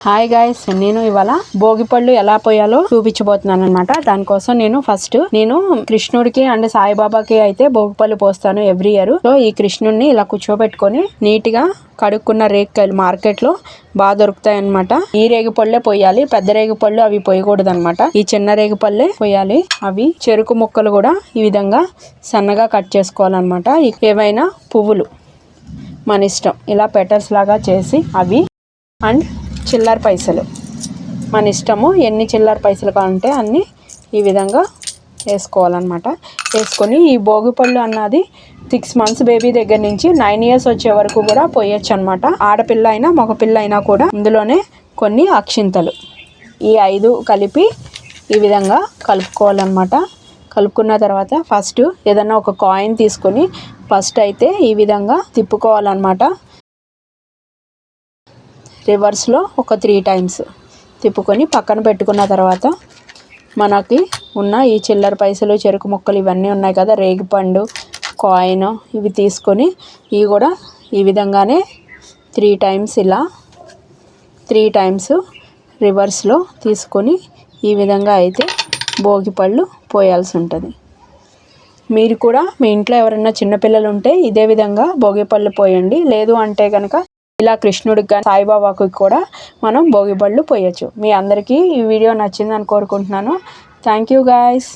Hi guys నేను ఇవాళ భోగి పళ్ళు ఎలా పోయాలో చూపించబోతున్నాను అనమాట దానికోసం నేను ఫస్ట్ నేను కృష్ణుడికి అండ్ సాయిబాబాకి అయితే భోగిపళ్ళు పోస్తాను ఎవ్రీ ఇయర్ సో ఈ కృష్ణుడిని ఇలా కూర్చోబెట్టుకొని నీట్గా కడుక్కున్న రేగికాయలు మార్కెట్లో బాగా దొరుకుతాయి అనమాట ఈ రేగిపళ్ళే పోయాలి పెద్ద రేగిపళ్ళు అవి పోయకూడదు అనమాట ఈ చిన్న రేగిపళ్ళే పోయాలి అవి చెరుకు ముక్కలు కూడా ఈ విధంగా సన్నగా కట్ చేసుకోవాలన్నమాట. ఏవైనా పువ్వులు మన ఇష్టం ఇలా పెటల్స్ లాగా చేసి అవి అండ్ చిల్లర పైసలు. మన ఇష్టము ఎన్ని చిల్లర పైసలు కావాలంటే అన్నీ ఈ విధంగా వేసుకోవాలన్నమాట. వేసుకొని ఈ భోగిపళ్ళు అన్నది సిక్స్ మంత్స్ బేబీ దగ్గర నుంచి నైన్ ఇయర్స్ వచ్చే వరకు కూడా పోయొచ్చు అనమాట ఆడపిల్ల అయినా మగపిల్ల అయినా కూడా ఇందులోనే కొన్ని అక్షింతలు. ఈ ఐదు కలిపి ఈ విధంగా కలుపుకోవాలన్నమాట. కలుపుకున్న తర్వాత ఫస్ట్ ఏదన్నా ఒక కాయిన్ తీసుకొని ఫస్ట్ అయితే ఈ విధంగా తిప్పుకోవాలన్నమాట. రివర్స్లో ఒక త్రీ టైమ్స్ తిప్పుకొని పక్కన పెట్టుకున్న తర్వాత మనకి ఉన్న ఈ చిల్లర పైసలు చెరుకు ముక్కలు ఇవన్నీ ఉన్నాయి కదా రేగిపండు కాయిన్ ఇవి తీసుకొని ఇవి కూడా ఈ విధంగానే త్రీ టైమ్స్ ఇలా త్రీ టైమ్స్ రివర్స్లో తీసుకొని ఈ విధంగా అయితే భోగిపళ్ళు పోయాల్సి ఉంటుంది. మీరు కూడా మీ ఇంట్లో ఎవరైనా చిన్నపిల్లలు ఉంటే ఇదే విధంగా భోగిపళ్ళు పోయండి. లేదు అంటే కనుక ఇలా కృష్ణుడికి కానీ సాయిబాబాకి కూడా మనం భోగి పళ్ళు పోయొచ్చు. మీ అందరికీ ఈ వీడియో నచ్చిందని కోరుకుంటున్నాను. Thank you guys